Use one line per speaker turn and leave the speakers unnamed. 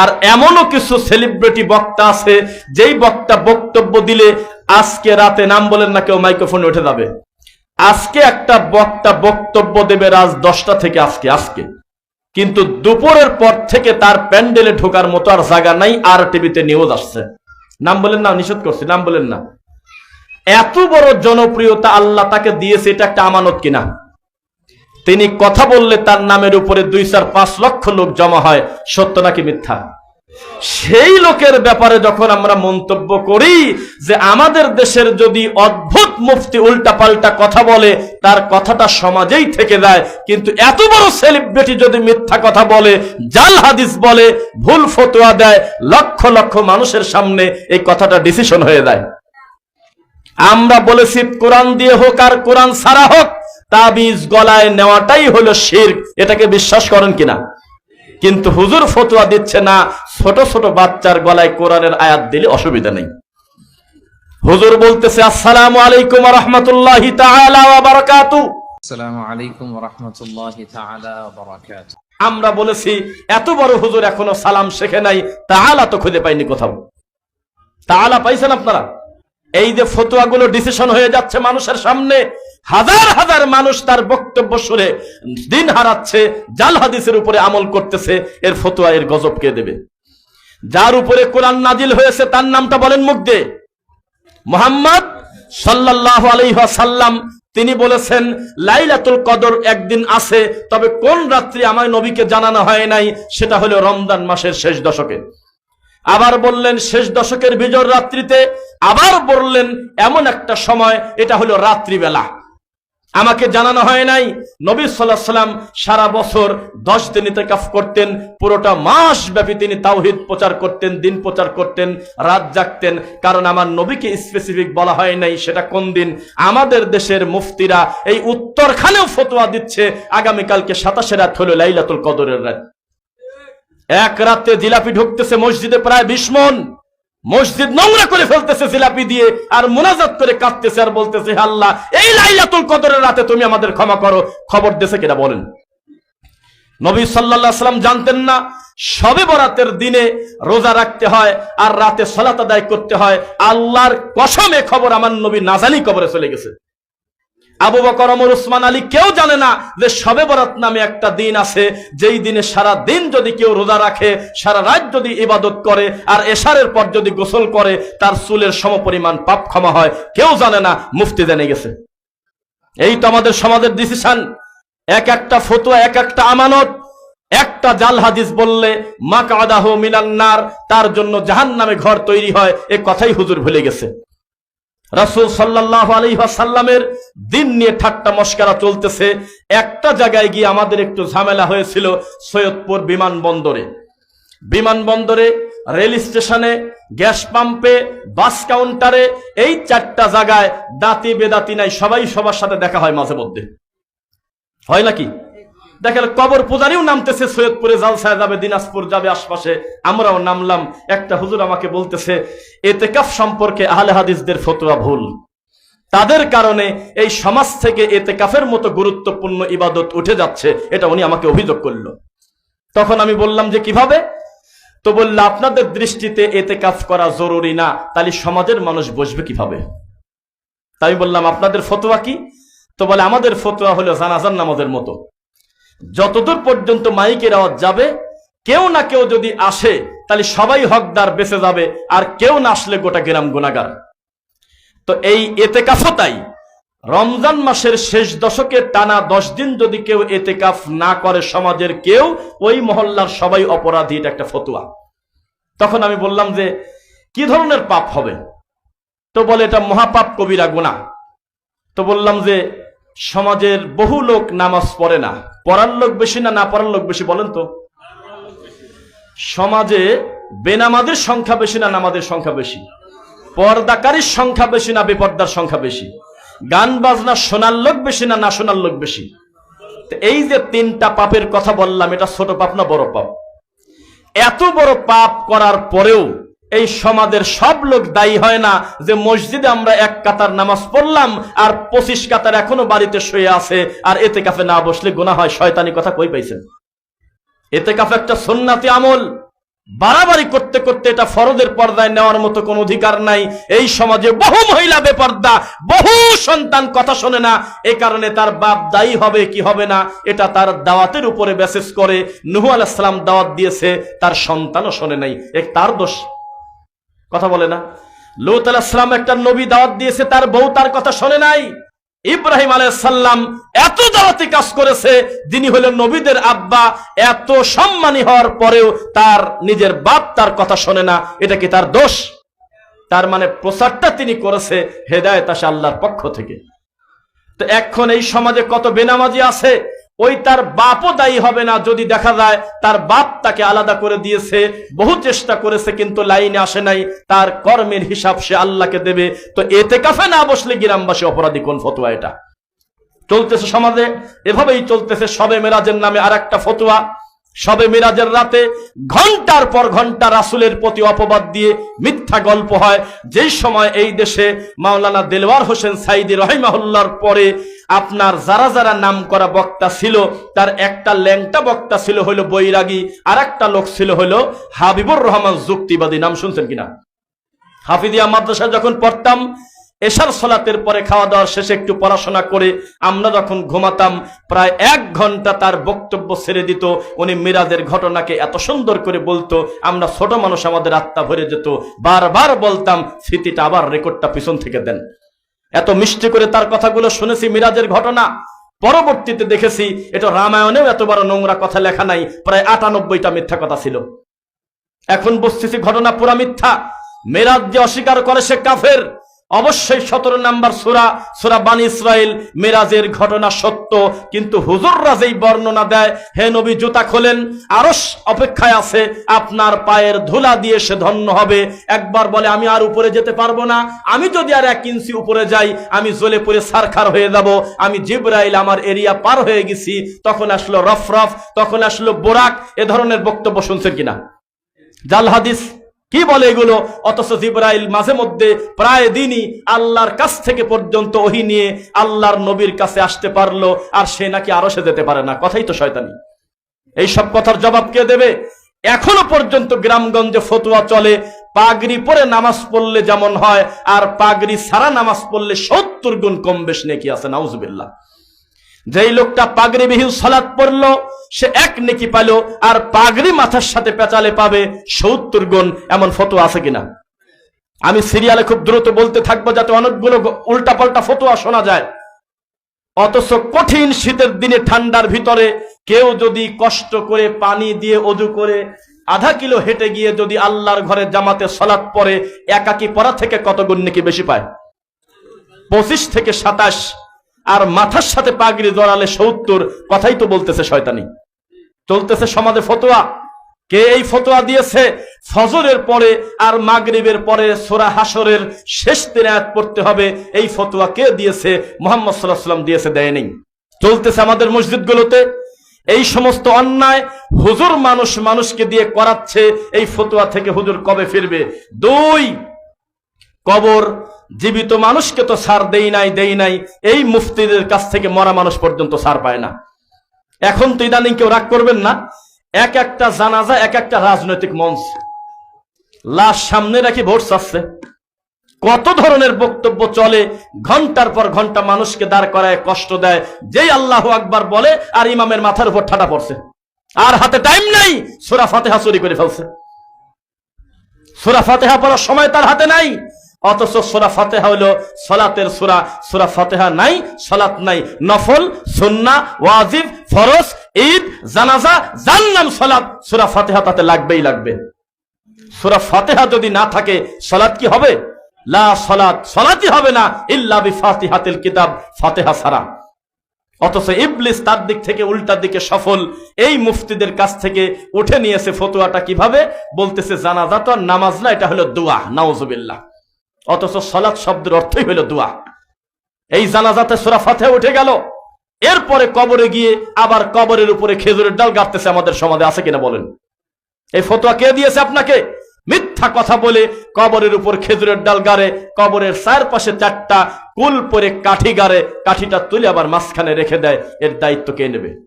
আর এমনও কিছু সেলিব্রিটি বক্তা আছে, যেই বক্তা বক্তব্য দিলে আজকে রাতে নাম বলেন না কেউ মাইক্রোফোনে উঠে যাবে। আজকে একটা বক্তা বক্তব্য দেবে রাজ দশটা থেকে আজকে আজকে। কিন্তু দুপুরের পর থেকে তার প্যান্ডেলে ঢোকার মতো আর জায়গা নাই, আর টিভিতে নিউজ আসছে। নাম বলেন না, নিষেধ করছি, নাম বলেন না। এত বড় জনপ্রিয়তা আল্লাহ তাকে দিয়েছে, এটা একটা আমানত কিনা? তিনি কথা বললে তার নামের উপরে দুই চার পাঁচ লক্ষ লোক জমা হয়। সত্য নাকি মিথ্যা? সেই লোকের ব্যাপারে যখন আমরা মন্তব্য করি যে আমাদের দেশের যদি অদ্ভুত মুফতি উল্টাপাল্টা কথা বলে, তার কথাটা সমাজেই থেকে যায়। কিন্তু এত বড় সেলিব্রিটি যদি মিথ্যা কথা বলে, জাল হাদিস বলে, ভুল ফতোয়া দেয়, লক্ষ লক্ষ মানুষের সামনে এই কথাটা ডিসিশন হয়ে যায়। আমরা বলেছি, কোরআন দিয়ে হোক আর কোরআন ছাড়া হোক তাবিজ গলায় নেওয়াটাই হলো শির এটাকে বিশ্বাস করেন কিনা? কিন্তু হুজুর ফতুয়া দিচ্ছে না ছোট ছোট বাচ্চার গলায় কোরআনের আয়াত দিলে অসুবিধা নেই। হুজুর বলতেছে আসসালাম আলাইকুম রহমতুল্লাহ আমরা বলেছি এত বড় হুজুর এখনও সালাম শেখে নাই তাহলা তো খুঁজে পাইনি কোথাও। তাহলা পাইছেন আপনারা? এই যে ফতোয়াগুলো ডিসিশন হয়ে যাচ্ছে মানুষের সামনে হাজার হাজার মানুষ তার বক্তব্য শুনে দিন হারাচ্ছে, জাল হাদিসের উপরে আমল করতেছে, এর ফতোয়া, এর গজব কে দেবে? যার উপরে কোরআন নাজিল হয়েছে, তার নামটা বলেন মুখ দিয়ে। মোহাম্মদ সাল্লাহ আলাইহাসাল্লাম তিনি বলেছেন, লাইলাতুল কদর একদিন আছে, তবে কোন রাত্রি আমার নবীকে জানানো হয় নাই, সেটা হলো রমজান মাসের শেষ দশকে। আবার বললেন, শেষ দশকের বিজয় রাত্রিতে আবার বললেন, এমন একটা সময়, এটা হলো রাত্রিবেলা। আমাকে জানানো হয় নাই, নবী সাল্লাহ সাল্লাম সারা বছর দশ দিন ইতেকাফ করতেন, পুরোটা মাস ব্যাপী তিনি তাওহিদ প্রচার করতেন, দিন প্রচার করতেন, রাত জাগতেন। কারণ আমার নবীকে স্পেসিফিক বলা হয় নাই সেটা কোন দিন? আমাদের দেশের মুফতিরা এই উত্তরখানেও ফতোয়া দিচ্ছে, আগামীকালকে সাতাশে রাত হলো লাইলাতুল কদরের রাত। এক রাতে জিলাপি ঢুকতেছে, মসজিদে প্রায় বিশ মন। মসজিদ নোংরা করে ফেলতেছে জিলাপি দিয়ে, আর মোনাজাত করে কাঁদতেছে আর বলতেছে আল্লাহ, এই লাইলাতুল কদরের রাতে তুমি আমাদের ক্ষমা করো। খবর দেশে কিনা বলেন। নবী সাল্লাল্লাহু সাল্লাম জানতেন না, সবে বরাতের দিনে রোজা রাখতে হয় আর রাতে সলাত আদায় করতে হয়। আল্লাহর কসমে খবর আমার নবী নাজানি কবরে চলে গেছে। আবু বকর, ওমর, উসমান, আলী কেউ জানে না যে সবে বরাত নামে একটা দিন আছে, যেই দিনে সারা দিন যদি কেউ রোজা রাখে, সারা রাত যদি ইবাদত করে, আর এশারের পর যদি গোসল করে, তার চুলের সমপরিমাণ পাপ ক্ষমা হয়। কেউ জানে না, মুফতি জেনে গেছে। এই তো আমাদের সমাজের ডিসিশন এক একটা ফতুয়া, এক একটা আমানত, একটা জাল হাদিস বললে মা কাদাহ মিনান্নার তার জন্য জাহান নামে ঘর তৈরি হয়, এ কথাই হুজুর ভুলে গেছে। রাসূল সাল্লাল্লাহু আলাইহি ওয়াসাল্লামের দিন নিয়ে ঠাট্টা মস্করা চলতেছে। একটা জায়গায় গিয়ে আমাদের একটু ঝামেলা হয়েছিল সৈয়দপুর বিমানবন্দরে। বিমানবন্দরে রেল স্টেশনে গ্যাস পাম্পে, বাস কাউন্টারে, এই চারটা জায়গায় দাঁতি বেদাতি নাই, সবাই সবার সাথে দেখা হয় মাঝে মধ্যে। হয় নাকি? দেখা গেল কবর পূজারিও নামতেছে, সৈয়দপুরে জালসায় যাবে, দিনাজপুর যাবে আশপাশে। আমরাও নামলাম। একটা হুজুর আমাকে বলতেছে, এতেকাফ সম্পর্কে আহলে হাদিসদের ফতোয়া ভুল। তাদের কারণে এই সমাজ থেকে এতেকাফের মতো গুরুত্বপূর্ণ ইবাদত উঠে যাচ্ছে, এটা উনি আমাকে অভিযোগ করল। তখন আমি বললাম যে, কীভাবে? তো বলল, আপনাদের দৃষ্টিতে এতেকাফ করা জরুরি না, তাহলে সমাজের মানুষ বসবে কীভাবে? তাই বললাম, আপনাদের ফতোয়া কি? তো বলে, আমাদের ফতোয়া হলো জানাজান নামাজের মতো। যতদূর পর্যন্ত মাইকের আওয়াজ যাবে, কেউ না কেউ যদি আসে, তাহলে সবাই হকদার বেঁচে যাবে, আর কেউ না আসলে গোটা গ্রাম গুণাগার তো এই এতেকাফতাই রমজান মাসের শেষ দশকে টানা দশ দিন যদি কেউ এতেকাফ না করে সমাজের কেউ, ওই মহল্লার সবাই অপরাধী, এটা একটা ফতুয়া। তখন আমি বললাম যে, কি ধরনের পাপ হবে? তো বলে, এটা মহাপাপ কবিরা গুণা তো বললাম যে, সমাজের বহু লোক নামাজ পড়ে না। পড়ার লোক বেশি না না পড়ার লোক বেশি, বলেন তো? সমাজে বেনামাদের সংখ্যা বেশি না, নামাজের সংখ্যা বেশি? পর্দাকারীর সংখ্যা বেশি না, বেপর্দার সংখ্যা বেশি? গান বাজনা শোনার লোক বেশি না না শোনার লোক বেশি? এই যে তিনটা পাপের কথা বললাম, এটা ছোট পাপ না বড় পাপ? এত বড় পাপ করার পরেও এই সমাজের সব লোক দায়ী হয় না যে মসজিদে আমরা এক কাতার নামাজ পড়লাম আর পঁচিশ কাতার এখনও বাড়িতে শুয়ে আছে আর এতে কাফে না বসলে গোনা হয়, শয়তানি কথা কই পাইছেন? এতে কাফে একটা সন্ন্যাতি আমল। বাড়াবাড়ি করতে করতে এটা ফরদের পর্দায় নেওয়ার মতো কোনো অধিকার নাই। এই সমাজে বহু মহিলা বেপর্দা, বহু সন্তান কথা শোনে না। এ কারণে তার বাপ দায়ী হবে কি হবে না, এটা তার দাওয়াতের উপরে বেসেস করে। নুহু আলাইসালাম দাওয়াত দিয়েছে, তার সন্তানও শোনে নাই। এ তার দোষ। কথা বলে না। লুত আলাইসালাম একটা নবী দাওয়াত দিয়েছে, তার বউ তার কথা শোনে নাই। ইব্রাহিম আলাইসাল্লাম এত দাওয়াতি কাজ করেছে, যিনি হলেন নবীদের আব্বা, এত সম্মানী হওয়ার পরেও তার নিজের বাপ তার কথা শোনে না, এটা কি তার দোষ? তার মানে প্রচারটা তিনি করেছে হেদায়ত আসে আল্লাহর পক্ষ থেকে। তো এখন এই সমাজে কত বেনামাজি আছে ওই তার বাপও দায়ী হবে না যদি দেখা যায় তার বাপ তাকে আলাদা করে দিয়েছে। বহু চেষ্টা করেছে কিন্তু লাইনে আসে নাই। তার কর্মের হিসাব সে আল্লাহকে দেবে। তো এতে কাফে না বসলে গ্রামবাসী অপরাধী কোন ফতুয়া এটা? চলতেছে সমাজে? এভাবেই চলতেছে সবে মেরাজের নামে আর একটা ফতুয়া। সবে মিরাজের রাতে ঘণ্টার পর ঘণ্টা রাসুলের প্রতি অপবাদ দিয়ে মিথ্যা গল্প হয়। যেই সময় এই দেশে মাওলানা দেলওয়ার হোসেন সাইদি রহিমাহুল্লার পরে আপনার যারা যারা নাম করা বক্তা ছিল, তার একটা ল্যাংটা বক্তা ছিল হলো বৈরাগী আর একটা লোক ছিল হলো হাবিবুর রহমান যুক্তিবাদী। নাম শুনছেন কিনা? হাফিদিয়া মাদ্রাসা যখন পড়তাম এশার সলাতের পরে খাওয়া দাওয়ার শেষে একটু পড়াশোনা করে আমরা যখন ঘুমাতাম, প্রায় এক ঘণ্টা তার বক্তব্য ছেড়ে দিত। উনি মিরাজের ঘটনাকে এত সুন্দর করে বলতো, আমরা ছোট মানুষ, আমাদের আত্মা ভরে যেত। বারবার বলতাম, স্মৃতিটা আবার রেকর্ডটা পিছন থেকে দেন। এত মিষ্টি করে তার কথাগুলো শুনেছি মিরাজের ঘটনা। পরবর্তীতে দেখেছি, এটা রামায়ণেও এত বড় নোংরা কথা লেখা নাই, প্রায় আটানব্বইটা মিথ্যা কথা ছিল। এখন বসতেছি ঘটনা পুরা মিথ্যা। মেরাজ যে অস্বীকার করে সে কাফের। অবশ্যই সতেরো নাম্বার সুরা সুরা বানি ইসরায়েল মেরাজের ঘটনা সত্য, কিন্তু হুজুররা যেই বর্ণনা দেয়, হে নবী জুতা খোলেন আরস অপেক্ষায় আছে, আপনার পায়ের ধুলা দিয়ে সে ধন্য হবে। একবার বলে, আমি আর উপরে যেতে পারব না, আমি যদি আর এক ইঞ্চি উপরে যাই, আমি জ্বলে পড়ে সারখার হয়ে যাব, আমি জিব্রাইল আমার এরিয়া পার হয়ে গেছি, তখন আসলো রফরফ, তখন আসলো বোরাক, এ ধরনের বক্তব্য শুনছেন কিনা? জাল হাদিস কি বলে এগুলো? অথচ জিব্রাইল মাঝে মধ্যে প্রায় দিনই আল্লাহর কাছ থেকে পর্যন্ত ওহি নিয়ে আল্লাহর নবীর কাছে আসতে পারল, আর সে নাকি আরও সে যেতে পারে না। কথাই তো শয়তানি। এই সব কথার জবাব কে দেবে? এখনও পর্যন্ত গ্রামগঞ্জে ফতুয়া চলে, পাগড়ি পরে নামাজ পড়লে যেমন হয়, আর পাগড়ি সারা নামাজ পড়লে সত্তর গুণ কম বেশ নেকি আছে, নাউজবিল্লাহ। যেই লোকটা পাগড়িবিহীন সালাত পড়ল, সে এক নেকি পাইল আর পাগড়ি মাথার সাথে পেঁচালে পাবে সত্তর গুণ। এমন ফটো আছে কিনা? আমি সিরিয়ালে খুব দ্রুত বলতে থাকব যাতে অনেকগুলো উল্টা পাল্টা ফটোয়া শোনা যায়। অথচ কঠিন শীতের দিনে ঠান্ডার ভিতরে কেউ যদি কষ্ট করে পানি দিয়ে অজু করে আধা কিলো হেঁটে গিয়ে যদি আল্লাহর ঘরে জামাতে সলাৎ পরে একাকি পড়া থেকে কত গুণ নাকি বেশি পায়? পঁচিশ থেকে সাতাশ আর মাথার সাথে পাগড়ি জড়ালে সত্তর, কথাই তো বলতেছে শয়তানি। চলতেছে সমাজে ফতোয়া। কে এই ফতোয়া দিয়েছে? ফজরের পরে আর মাগরিবের পরে সোরা হাসরের শেষ দিনে আয়াত পড়তে হবে। এই ফতোয়া কে দিয়েছে? মোহাম্মদ সাল্লাহ সাল্লাম দিয়েছে দেয়নি চলতেছে আমাদের মসজিদগুলোতে। এই সমস্ত অন্যায় হুজুর মানুষ মানুষকে দিয়ে করাচ্ছে। এই ফতোয়া থেকে হুজুর কবে ফিরবে? দুই কবর জীবিত মানুষকে তো সার দেই নাই দেই নাই। এই মুফতিদের কাছ থেকে মরা মানুষ পর্যন্ত সার পায় না। এখন তো ইদানিং কেউ রাগ করবেন না। এক একটা জানাজা, এক একটা রাজনৈতিক মঞ্চ। লাশ সামনে রাখি ভোট চাচ্ছে। কত ধরনের বক্তব্য চলে, ঘণ্টার পর ঘণ্টা মানুষকে দাঁড় করায়, কষ্ট দেয়। যেই আল্লাহ আকবার বলে, আর ইমামের মাথার উপর ঠাটা পড়ছে। আর হাতে টাইম নাই, সোরা ফাতেহা চুরি করে ফেলছে। সোরা ফাতেহা পড়ার সময় তার হাতে নাই। অথচ সোরা ফাতেহা হলো সলাতের সোরা। সোরা ফাতেহা নাই, সলাত নাই। নফল, সুন্না, ওয়াজিব, ফরজ, ঈদ, জানাজা যার নাম সলাত। সোরা ফাতেহা তাতে লাগবেই লাগবে। সোরা ফাতেহা যদি না থাকে, সলাত কি হবে? লা সলাত, সলাতই হবে না, ইল্লা বি ফাতিহাতিল কিতাব, ফাতেহা ছাড়া। অথচ ইবলিস তার দিক থেকে উল্টার দিকে সফল। এই মুফতিদের কাছ থেকে উঠে নিয়েছে ফতুয়াটা কীভাবে? বলতেছে, জানাজা তো আর নামাজ না, এটা হলো দোয়া, নাউজুবিল্লাহ। অথচ সলাৎ শব্দের অর্থই হলো দোয়া। এই জানাজাতে সোরা ফাতে উঠে গেল। এরপরে কবরে গিয়ে আবার কবরের উপরে খেজুরের ডাল গাড়তেছে আমাদের সমাজে, আছে কিনা বলেন? এই ফতোয়া কে দিয়েছে আপনাকে? মিথ্যা কথা বলে কবরের উপর খেজুরের ডাল গাড়ে, কবরের চার পাশে চারটা কুল পরে কাঠি গাড়ে, কাঠিটা তুলে আবার মাঝখানে রেখে দেয়, এর দায়িত্ব কে নেবে?